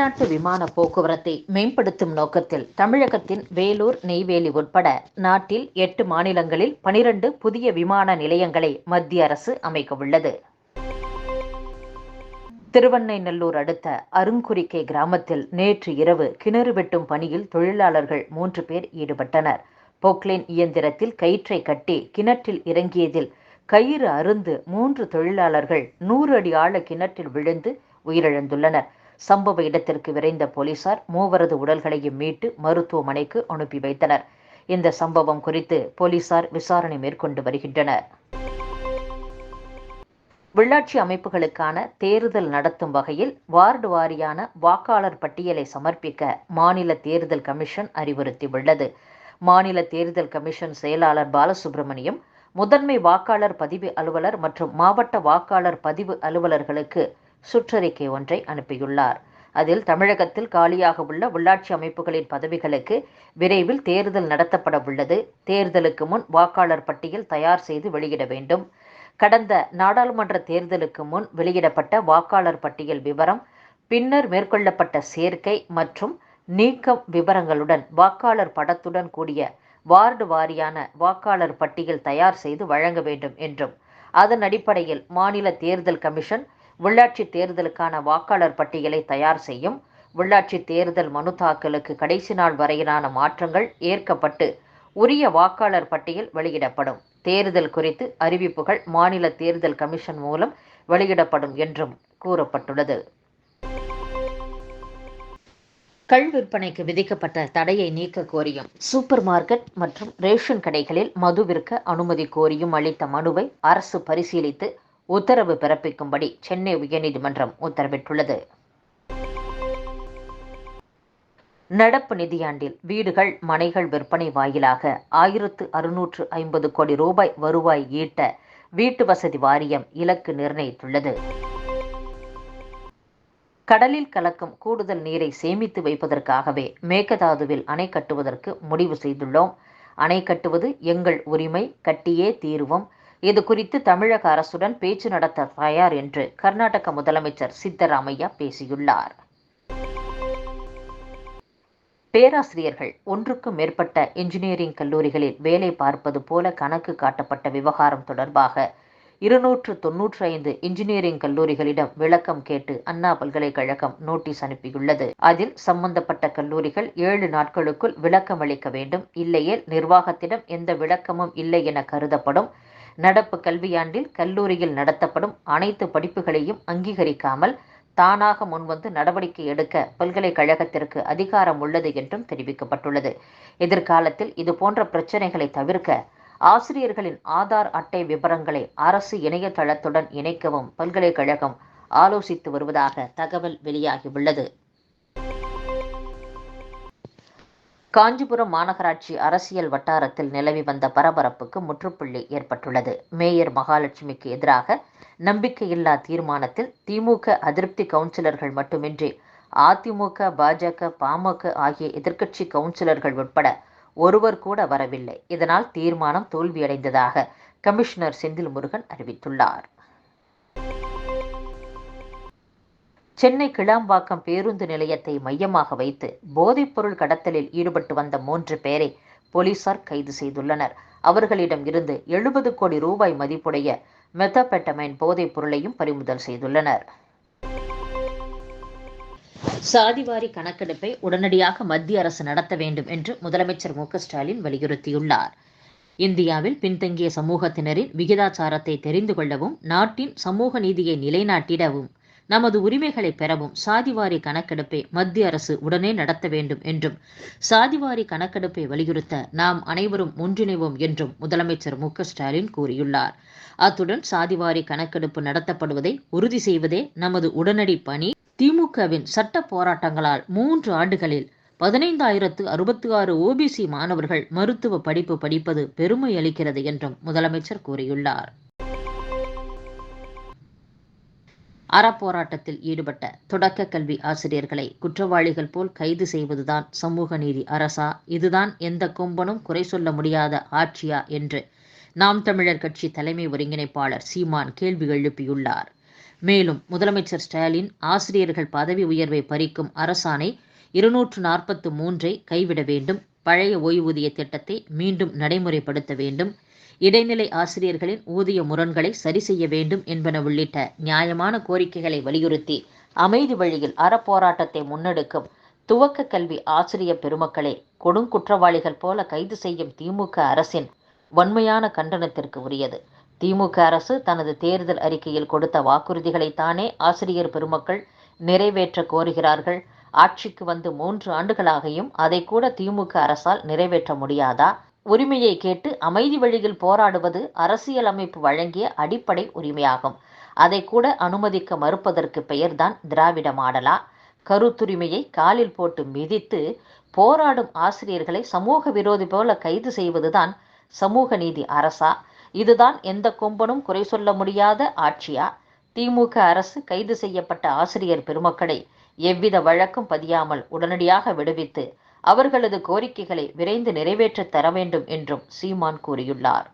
உள்நாட்டு விமான போக்குவரத்தை மேம்படுத்தும் நோக்கத்தில் தமிழகத்தின் வேலூர் நெய்வேலி உட்பட நாட்டில் எட்டு மாநிலங்களில் பனிரண்டு புதிய விமான நிலையங்களை மத்திய அரசு அமைக்கவுள்ளது திருவண்ணைநல்லூர் அடுத்த அருங்குறிக்கை கிராமத்தில் நேற்று இரவு கிணறு வெட்டும் பணியில் தொழிலாளர்கள் மூன்று பேர் ஈடுபட்டனர். போக்லைன் இயந்திரத்தில் கயிற்றை கட்டி கிணற்றில் இறங்கியதில் கயிறு அருந்து மூன்று தொழிலாளர்கள் நூறு அடி ஆழ கிணற்றில் விழுந்து உயிரிழந்துள்ளனர். சம்பவ இடத்திற்கு விரைந்த போலீசார் மூவரது உடல்களையும் மீட்டு மருத்துவமனைக்கு அனுப்பி வைத்தனர். இந்த சம்பவம் குறித்து போலீசார் விசாரணை மேற்கொண்டு வருகின்றனர். உள்ளாட்சி அமைப்புகளுக்கான தேர்தல் நடத்தும் வகையில் வார்டு வாரியான வாக்காளர் பட்டியலை சமர்ப்பிக்க மாநில தேர்தல் கமிஷன் அறிவுறுத்தியுள்ளது. மாநில தேர்தல் கமிஷன் செயலாளர் பாலசுப்ரமணியம் முதன்மை வாக்காளர் பதிவு அலுவலர் மற்றும் மாவட்ட வாக்காளர் பதிவு அலுவலர்களுக்கு சுற்றறிக்கை ஒன்றை அனுப்பியுள்ளார். அதில் தமிழகத்தில் காலியாக உள்ள உள்ளாட்சி அமைப்புகளின் பதவிகளுக்கு விரைவில் தேர்தல் நடத்தப்பட உள்ளது. தேர்தலுக்கு முன் வாக்காளர் பட்டியல் தயார் செய்து வெளியிட வேண்டும். கடந்த நாடாளுமன்ற தேர்தலுக்கு முன் வெளியிடப்பட்ட வாக்காளர் பட்டியல் விவரம் பின்னர் மேற்கொள்ளப்பட்ட சேர்க்கை மற்றும் நீக்கம் விவரங்களுடன் வாக்காளர் படத்துடன் கூடிய வார்டு வாரியான வாக்காளர் பட்டியல் தயார் செய்து வழங்க வேண்டும் என்றும் அதன் அடிப்படையில் மாநில தேர்தல் கமிஷன் உள்ளாட்சி தேர்தலுக்கான வாக்காளர் பட்டியலை தயார் செய்யும். உள்ளாட்சி தேர்தல் மனு தாக்கலுக்கு கடைசி நாள் வரையிலான மாற்றங்கள் ஏற்கப்பட்டு உரிய வாக்காளர் பட்டியல் வெளியிடப்படும். தேர்தல் குறித்து அறிவிப்புகள் மாநில தேர்தல் கமிஷன் மூலம் வெளியிடப்படும் என்றும் கூறப்பட்டுள்ளது. கள் விற்பனைக்கு விதிக்கப்பட்ட தடையை நீக்க கோரியும் சூப்பர் மார்க்கெட் மற்றும் ரேஷன் கடைகளில் மது விற்க அனுமதி கோரியும் அளித்த மனுவை அரசு பரிசீலித்து உத்தரவு பிறப்பிக்கும்படி சென்னை உயர்நீதிமன்றம் உத்தரவிட்டுள்ளது. நடப்பு நிதியாண்டில் வீடுகள் மனைகள் விற்பனை வாயிலாக ஆயிரத்து அறுநூற்று ஐம்பது கோடி ரூபாய் வருவாய் ஈட்ட வீட்டு வசதி வாரியம் இலக்கு நிர்ணயித்துள்ளது. கடலில் கலக்கும் கூடுதல் நீரை சேமித்து வைப்பதற்காகவே மேகதாதுவில் அணை கட்டுவதற்கு முடிவு செய்துள்ளோம். அணை கட்டுவது எங்கள் உரிமை கட்டியே தீருவோம். இது குறித்து தமிழக அரசுடன் பேச்சு நடத்த தயார் என்று கர்நாடக முதலமைச்சர் சித்தராமையா பேசியுள்ளார். பேராசிரியர்கள் ஒன்றுக்கும் மேற்பட்ட இன்ஜினியரிங் கல்லூரிகளில் வேலை பார்ப்பது போல கணக்கு காட்டப்பட்ட விவகாரம் தொடர்பாக இருநூற்று தொன்னூற்றி ஐந்து இன்ஜினியரிங் கல்லூரிகளிடம் விளக்கம் கேட்டு அண்ணா பல்கலைக்கழகம் நோட்டீஸ் அனுப்பியுள்ளது. அதில் சம்பந்தப்பட்ட கல்லூரிகள் ஏழு நாட்களுக்குள் விளக்கம் அளிக்க வேண்டும். இல்லையேல் நிர்வாகத்திடம் எந்த விளக்கமும் இல்லை என கருதப்படும் நடப்பு கல்வியாண்டில் கல்லூரியில் நடத்தப்படும் அனைத்து படிப்புகளையும் அங்கீகரிக்காமல் தானாக முன்வந்து நடவடிக்கை எடுக்க பல்கலைக்கழகத்திற்கு அதிகாரம் உள்ளது என்றும் தெரிவிக்கப்பட்டுள்ளது. எதிர்காலத்தில் இதுபோன்ற பிரச்சனைகளை தவிர்க்க ஆசிரியர்களின் ஆதார் அட்டை விவரங்களை அரசு இணையதளத்துடன் இணைக்கவும் பல்கலைக்கழகம் ஆலோசித்து வருவதாக தகவல் வெளியாகியுள்ளது. காஞ்சிபுரம் மாநகராட்சி அரசியல் வட்டாரத்தில் நிலவி வந்த பரபரப்புக்கு முற்றுப்புள்ளி ஏற்பட்டுள்ளது. மேயர் மகாலட்சுமிக்கு எதிராக நம்பிக்கையில்லா தீர்மானத்தில் திமுக அதிருப்தி கவுன்சிலர்கள் மட்டுமின்றி அதிமுக பாஜக பாமக ஆகிய எதிர்க்கட்சி கவுன்சிலர்கள் உட்பட ஒருவர் கூட வரவில்லை. இதனால் தீர்மானம் தோல்வியடைந்ததாக கமிஷனர் செந்தில் முருகன் அறிவித்துள்ளார். சென்னை கிளாம்பாக்கம் பேருந்து நிலையத்தை மையமாக வைத்து போதைப்பொருள் கடத்தலில் ஈடுபட்டு வந்த மூன்று பேரை போலீசார் கைது செய்துள்ளனர். அவர்களிடம் இருந்து எழுபது கோடி ரூபாய் மதிப்புடைய மெத்தபெட்டமைன் போதைப் பொருளையும் பறிமுதல் செய்துள்ளனர். சாதிவாரி கணக்கெடுப்பை உடனடியாக மத்திய அரசு நடத்த வேண்டும் என்று முதலமைச்சர் மு ஸ்டாலின் வலியுறுத்தியுள்ளார். இந்தியாவில் பின்தங்கிய சமூகத்தினரின் விகிதாச்சாரத்தை தெரிந்து கொள்ளவும் நாட்டின் சமூக நீதியை நிலைநாட்டிடவும் நமது உரிமைகளை பெறவும் சாதிவாரி கணக்கெடுப்பை மத்திய அரசு உடனே நடத்த வேண்டும் என்றும் சாதிவாரி கணக்கெடுப்பை வலியுறுத்த நாம் அனைவரும் ஒன்றிணைவோம் என்றும் முதலமைச்சர் மு ஸ்டாலின் கூறியுள்ளார். அத்துடன் சாதிவாரி கணக்கெடுப்பு நடத்தப்படுவதை உறுதி செய்வதே நமது உடனடி பணி. திமுகவின் சட்ட போராட்டங்களால் மூன்று ஆண்டுகளில் பதினைந்தாயிரத்து அறுபத்தி ஆறு ஓபிசி மாணவர்கள் மருத்துவ படிப்பு படிப்பது பெருமை அளிக்கிறது என்றும் முதலமைச்சர் கூறியுள்ளார். அறப்போராட்டத்தில் ஈடுபட்ட தொடக்க கல்வி ஆசிரியர்களை குற்றவாளிகள் போல் கைது செய்வதுதான் சமூக நீதி அரசா? இதுதான் எந்த கொம்பனும் குறை சொல்ல முடியாத ஆட்சியா? என்று நாம் தமிழர் கட்சி தலைமை ஒருங்கிணைப்பாளர் சீமான் கேள்வி எழுப்பியுள்ளார். மேலும் முதலமைச்சர் ஸ்டாலின் ஆசிரியர்கள் பதவி உயர்வை பறிக்கும் அரசாணை இருநூற்று நாற்பத்து மூன்றை கைவிட வேண்டும். பழைய ஓய்வூதிய திட்டத்தை மீண்டும் நடைமுறைப்படுத்த வேண்டும். இடைநிலை ஆசிரியர்களின் ஊதிய முரண்களை சரி செய்ய வேண்டும் என்பன உள்ளிட்ட நியாயமான கோரிக்கைகளை வலியுறுத்தி அமைதி வழியில் அறப்போராட்டத்தை முன்னெடுக்கும் துவக்க கல்வி ஆசிரியர் பெருமக்களே கொடுங்குற்றவாளிகள் போல கைது செய்யும் திமுக அரசின் வன்மையான கண்டனத்திற்கு உரியது. திமுக அரசு தனது தேர்தல் அறிக்கையில் கொடுத்த வாக்குறுதிகளை தானே ஆசிரியர் பெருமக்கள் நிறைவேற்ற கோருகிறார்கள். ஆட்சிக்கு வந்து மூன்று ஆண்டுகளாகியும் அதை கூட திமுக அரசால் நிறைவேற்ற முடியாதா? உரிமையை கேட்டு அமைதி வழியில் போராடுவது அரசியல் அமைப்பு வழங்கிய அடிப்படை உரிமையாகும். அதை கூட அனுமதிக்க மறுப்பதற்கு பெயர்தான் திராவிட மாடலா. கருத்துரிமையை காலில் போட்டு மிதித்து போராடும் ஆசிரியர்களை சமூக விரோதி போல கைது செய்வதுதான் சமூக நீதி அரசா? இதுதான் எந்த கொம்பனும் குறை சொல்ல முடியாத ஆட்சியா? திமுக அரசு கைது செய்யப்பட்ட ஆசிரியர் பெருமக்களை எவ்வித வழக்கும் பதியாமல் உடனடியாக விடுவித்து அவர்களது கோரிக்கைகளை விரைந்து நிறைவேற்றத் தர வேண்டும் என்றும் சீமான் கூறியுள்ளார்.